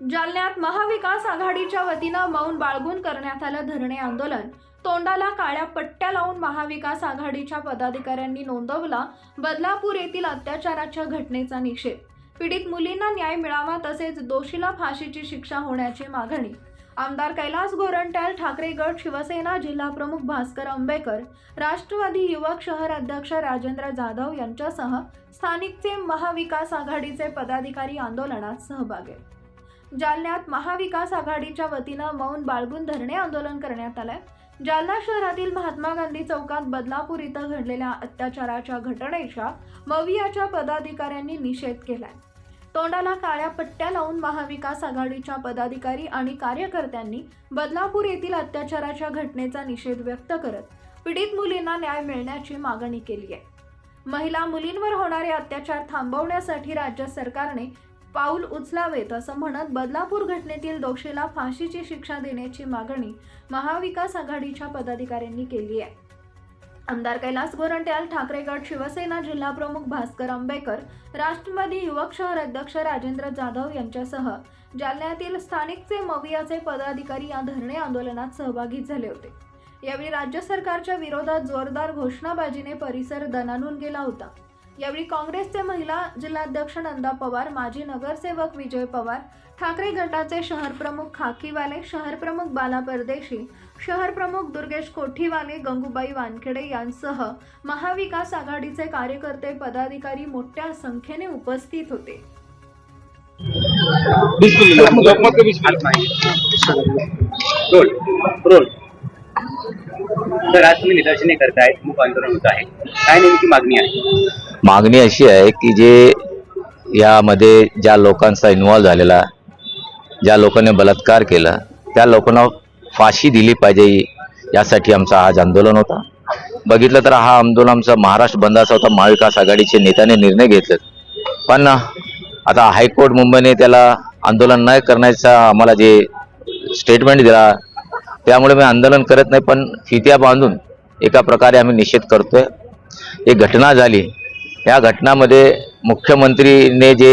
जालन्यात महाविकास आघाडीच्या वतीनं मौन बाळगून करण्यात आलं धरणे आंदोलन. तोंडाला काळ्या पट्ट्या लावून महाविकास आघाडीच्या पदाधिकाऱ्यांनी नोंदवला बदलापूर येथील अत्याचाराच्या घटनेचा निषेध. पीडित मुलींना न्याय मिळावा तसेच दोषीला फाशीची शिक्षा होण्याची मागणी. आमदार कैलास गोरंट्याल ठाकरे गट शिवसेना जिल्हाप्रमुख भास्कर आंबेकर राष्ट्रवादी युवक शहर अध्यक्ष राजेंद्र जाधव यांच्यासह स्थानिकचे महाविकास आघाडीचे पदाधिकारी आंदोलनात सहभागी जालन्यात महाविकास आघाडीच्या वतीनं मौन बाळगून धरणे आंदोलन करण्यात आलंय. जालना शहरातील महात्मा गांधी चौकात बदलापूर इथं घडलेल्या अत्याचाराच्या घटनेच्या मवियाच्या पदाधिकाऱ्यांनी निषेध केलाय. तोंडाला काळ्या पट्ट्या लावून महाविकास आघाडीच्या पदाधिकारी आणि कार्यकर्त्यांनी बदलापूर येथील अत्याचाराच्या घटनेचा निषेध व्यक्त करत पीडित मुलींना न्याय मिळण्याची मागणी केली आहे महिला मुलींवर होणारे अत्याचार थांबवण्यासाठी राज्य सरकारने पाऊल उचलावेत असं म्हणत बदलापूर घटनेतील दोषीला फाशीची शिक्षा देण्याची मागणी महाविकास आघाडीच्या पदाधिकाऱ्यांनी केली आहे. आमदार कैलास गोरंट्याल ठाकरे गट शिवसेना जिल्हाप्रमुख भास्कर आंबेकर राष्ट्रवादी युवक शहर अध्यक्ष राजेंद्र जाधव यांच्यासह जालन्यातील स्थानिकचे मवियाचे पदाधिकारी या धरणे आंदोलनात सहभागी झाले होते. यावेळी राज्य सरकारच्या विरोधात जोरदार घोषणाबाजीने परिसर दणानून गेला होता. यावेळी काँग्रेसचे महिला जिल्हाध्यक्ष नंदा पवार माजी नगरसेवक विजय पवार ठाकरे गटाचे शहर प्रमुख खाकीवाले शहर प्रमुख बाला परदेशी शहर प्रमुख दुर्गेश कोठीवाले गंगूबाई वानखेडे यांसह महाविकास आघाडीचे कार्यकर्ते पदाधिकारी मोठ्या संख्येने उपस्थित होते. तर आज तुम्ही निदर्शने करतायत मूक आंदोलन होत आहे. काय नेमकी मागणी आहे? मागणी अशी आहे की जे यामध्ये ज्या लोकांचा इन्व्हॉल्व झालेला ज्या लोकांनी बलात्कार केला त्या लोकांना फाशी दिली पाहिजे यासाठी आमचा आज आंदोलन होता. बघितलं तर हा आंदोलन आमचा महाराष्ट्र बंदाचा होता महाविकास आघाडीचे नेत्याने निर्णय घेतले. पण आता हायकोर्ट मुंबईने त्याला आंदोलन नाही करण्याचा आम्हाला जे स्टेटमेंट दिला त्यामुळे मी आंदोलन करत नाही पण फित्या बांधून एका प्रकारे आम्ही निषेध करतोय. एक घटना झाली या घटनामध्ये मुख्यमंत्रीने जे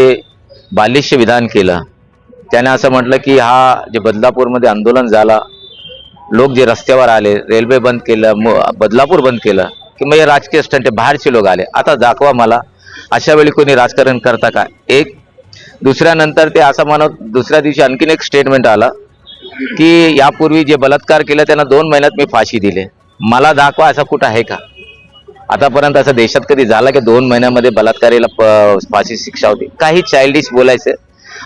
बालिश विधान केलं त्याने असं म्हटलं की हा जे बदलापूरमध्ये आंदोलन झाला लोक जे रस्त्यावर आले रेल्वे बंद केलं म बदलापूर बंद केलं की मग हे राजकीय स्टंट बाहेरचे लोक आले. आता दाखवा मला अशा वेळी कोणी राजकारण करता का? एक दुसऱ्यानंतर ते असं म्हणत दुसऱ्या दिवशी आणखीन एक स्टेटमेंट आलं की यापूर्वी जे बलात्कार केलं त्यांना दोन महिन्यात मी फाशी दिले. मला दाखवा असं कुठं आहे का? आतापर्यंत असं देशात कधी झालं की दोन महिन्यामध्ये बलात्कारीला फाशी शिक्षा होती? काही चाइल्डिश बोलायचं.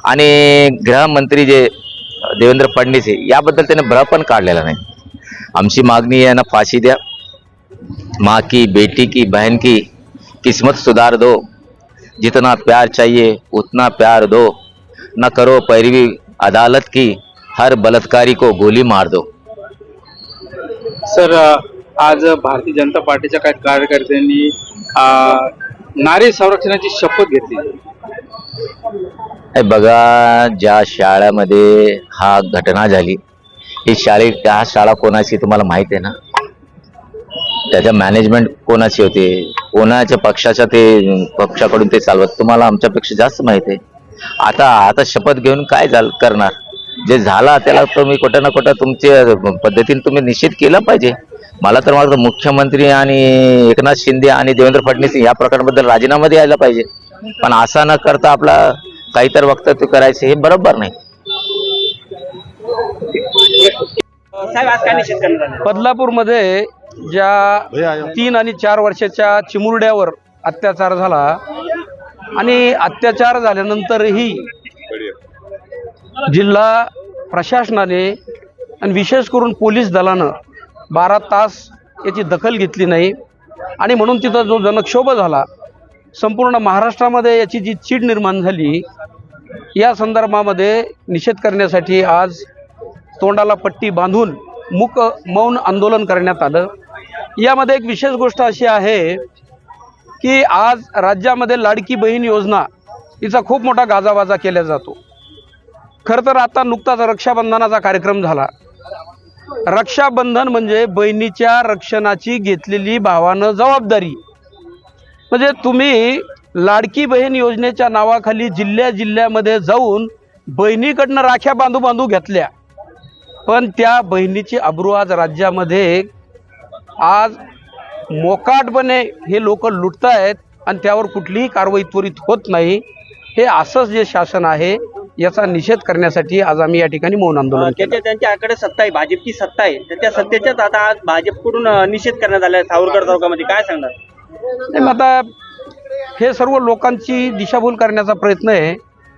आणि गृहमंत्री जे देवेंद्र फडणवीस आहे याबद्दल त्याने भ्र पण काढलेला नाही. आमची मागणी आहे ना फाशी द्या. माँ की बेटी की बहन की किस्मत सुधार दो. जितना प्यार चाहिए उतना प्यार दो. न करो पैरवी अदालत की हर बलात्कारी को गोली मार दो. सर आज भारतीय जनता पार्टीच्या काही कार्यकर्त्यांनी नारी संरक्षणाची शपथ घेतली. बघा ज्या शाळेमध्ये हा घटना झाली ही शाळे त्या शाळा कोणाची तुम्हाला माहीत आहे ना? त्याच्या मॅनेजमेंट कोणाची होते? कोणाच्या पक्षाच्या ते पक्षाकडून ते चालवत? तुम्हाला आमच्यापेक्षा जास्त माहीत आहे. आता आता शपथ घेऊन काय करणार? जे झाला त्याला तुम्ही कुठं ना कुठं तुमच्या पद्धतीने तुम्ही निषेध केलं पाहिजे. मला तर वाटतं मुख्यमंत्री आणि एकनाथ शिंदे आणि देवेंद्र फडणवीस या प्रकाराबद्दल राजीनामा द्यायला पाहिजे. पण असा न करता आपला काहीतरी वक्तव्य करायचं हे बरोबर नाही. आला बदलापूरमध्ये ज्या तीन आणि चार वर्षाच्या चिमुरड्यावर अत्याचार झाला आणि अत्याचार झाल्यानंतरही जिल्हा प्रशासनाने आणि विशेष करून पोलीस दलानं बारा तास याची दखल घेतली नाही. आणि म्हणून तिथं जो जनक्षोभ झाला संपूर्ण महाराष्ट्रामध्ये याची जी चीड निर्माण झाली या संदर्भामध्ये निषेध करण्यासाठी आज तोंडाला पट्टी बांधून मुक मौन आंदोलन करण्यात आलं. यामध्ये एक विशेष गोष्ट अशी आहे की आज राज्यामध्ये लाडकी बहीण योजना हिचा खूप मोठा गाजावाजा केला जातो. खरं तर आता नुकताच रक्षाबंधनाचा कार्यक्रम झाला. रक्षाबंधन म्हणजे बहिणीच्या रक्षणाची घेतलेली भावानं जबाबदारी. म्हणजे तुम्ही लाडकी बहीण योजनेच्या नावाखाली जिल्ह्या जिल्ह्यामध्ये जाऊन बहिणीकडनं राख्या बांधू बांधू घेतल्या. पण त्या बहिणीची अब्रू आज राज्यामध्ये आज मोकाटपणे हे लोक लुटत आहेत आणि त्यावर कुठलीही कारवाई त्वरित होत नाही. हे असंच जे शासन आहे याचा निषेध करण्यासाठी आज आम्ही या ठिकाणी मौन आंदोलन केलं. त्याच्या त्यांच्याकडे सत्ता आहे भाजपची सत्ता आहे. तर त्या सत्तेच्याच आता आज भाजपकडून अं, निषेध करण्यात आला आहे सावरकर चौकामध्ये. काय सांगणार? नाही, मग आता हे सर्व लोकांची दिशाभूल करण्याचा प्रयत्न आहे.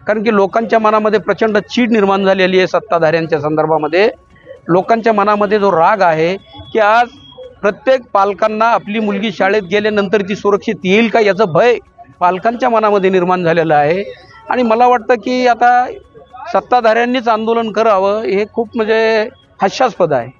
कारण की लोकांच्या मनामध्ये प्रचंड चीड निर्माण झालेली आहे सत्ताधाऱ्यांच्या संदर्भामध्ये. लोकांच्या मनामध्ये जो राग आहे की आज प्रत्येक पालकांना आपली मुलगी शाळेत गेल्यानंतर ती सुरक्षित येईल का याचं भय पालकांच्या मनामध्ये निर्माण झालेलं आहे. आणि मला वाटतं की आता सत्ताधाऱ्यांनीच आंदोलन करावं हे खूप म्हणजे हास्यास्पद आहे.